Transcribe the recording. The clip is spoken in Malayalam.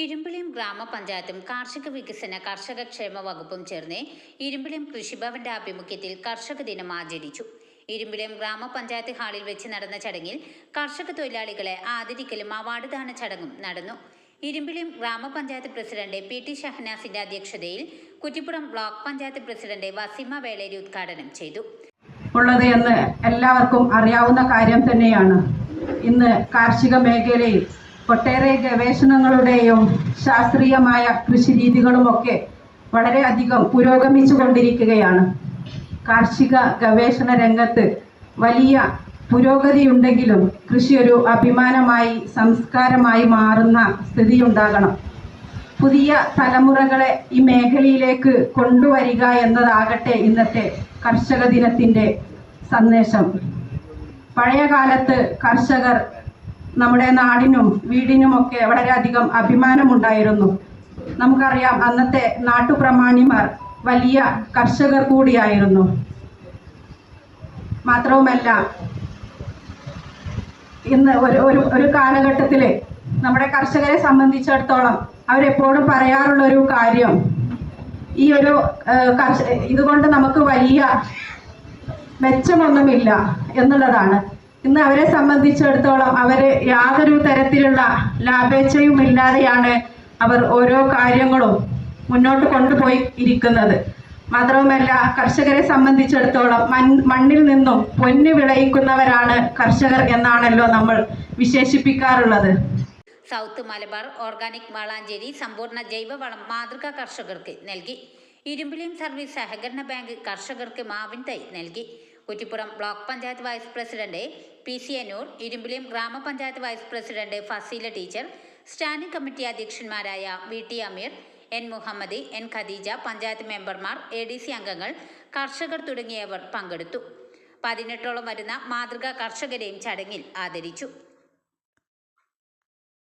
ഇരുമ്പിളിയം ഗ്രാമപഞ്ചായത്തും കാർഷിക വികസന കർഷക ക്ഷേമ വകുപ്പും ചേർന്ന് ഇരുമ്പിളിയം കൃഷിഭവന്റെ ആഭിമുഖ്യത്തിൽ കർഷക ദിനം ആചരിച്ചു. ഇരുമ്പിളിയം ഗ്രാമപഞ്ചായത്ത് ഹാളിൽ വെച്ച് നടന്ന ചടങ്ങിൽ കർഷക തൊഴിലാളികളെ ആദരിക്കലും അവാർഡ് ദാന ചടങ്ങും നടന്നു. ഇരുമ്പിളിയം ഗ്രാമപഞ്ചായത്ത് പ്രസിഡന്റ് പി ടി ഷഹനാസിന്റെ അധ്യക്ഷതയിൽ കുറ്റിപ്പുറം ബ്ലോക്ക് പഞ്ചായത്ത് പ്രസിഡന്റ് വസീമ വേളേരി ഉദ്ഘാടനം ചെയ്തു. ഉള്ളത് എന്ന് എല്ലാവർക്കും അറിയാവുന്ന കാര്യം തന്നെയാണ്. ഇന്ന് കാർഷിക മേഖലയിൽ ഒട്ടേറെ ഗവേഷണങ്ങളുടെയും ശാസ്ത്രീയമായ കൃഷിരീതികളുമൊക്കെ വളരെയധികം പുരോഗമിച്ചു കൊണ്ടിരിക്കുകയാണ് കാർഷിക ഗവേഷണ രംഗത്ത് വലിയ പുരോഗതിയുണ്ടെങ്കിലും കൃഷി ഒരു അഭിമാനമായി സംസ്കാരമായി മാറുന്ന സ്ഥിതിയുണ്ടാകണം. പുതിയ തലമുറകളെ ഈ മേഖലയിലേക്ക് കൊണ്ടുവരിക എന്നതാകട്ടെ ഇന്നത്തെ കർഷക ദിനത്തിന്റെ സന്ദേശം. പഴയ കാലത്ത് കർഷകർ നമ്മുടെ നാടിനും വീടിനും വീടിനുമൊക്കെ വളരെയധികം അഭിമാനമുണ്ടായിരുന്നു. നമുക്കറിയാം അന്നത്തെ നാട്ടുപ്രമാണിമാർ വലിയ കർഷകർ കൂടിയായിരുന്നു. മാത്രവുമല്ല ഇന്ന് ഒരു ഒരു ഒരു കാലഘട്ടത്തിൽ നമ്മുടെ കർഷകരെ സംബന്ധിച്ചിടത്തോളം അവരെപ്പോഴും പറയാറുള്ള ഒരു കാര്യം ഈ ഒരു ഇതുകൊണ്ട് നമുക്ക് വലിയ മെച്ചമൊന്നുമില്ല എന്നുള്ളതാണ്. ഇന്ന് അവരെ സംബന്ധിച്ചിടത്തോളം അവർ യാതൊരു തരത്തിലുള്ള ലാഭേച്ഛയും ഇല്ലാതെയാണ് അവർ ഓരോ കാര്യങ്ങളും മുന്നോട്ട് കൊണ്ടുപോയി ഇരിക്കുന്നത്. മാത്രവുമല്ല കർഷകരെ സംബന്ധിച്ചിടത്തോളം മണ്ണിൽ നിന്നും പൊന്ന് വിളയിക്കുന്നവരാണ് കർഷകർ എന്നാണല്ലോ നമ്മൾ വിശേഷിപ്പിക്കാറുള്ളത്. സൗത്ത് മലബാർ ഓർഗാനിക് വളാഞ്ചേരി സമ്പൂർണ ജൈവവളം മാതൃകാ കർഷകർക്ക് നൽകി. ഇരുമ്പിളിയം സർവീസ് സഹകരണ ബാങ്ക് കർഷകർക്ക് മാവിൻ തൈ നൽകി. Kuttippuram block panchayat vice president P C Anoor ഇരുമ്പിലിം grama panchayat vice president Faseela teacher standing committee അധ്യക്ഷന്മാരായ V T Ameer N Muhammad N Khadeeja panchayat മെമ്പർമാർ എ ഡി സി അംഗങ്ങൾ കർഷകർ തുടങ്ങിയവർ പങ്കെടുത്തു. പതിനെട്ടോളം വരുന്ന മാതൃകാ കർഷകരെയും ചടങ്ങിൽ ആദരിച്ചു.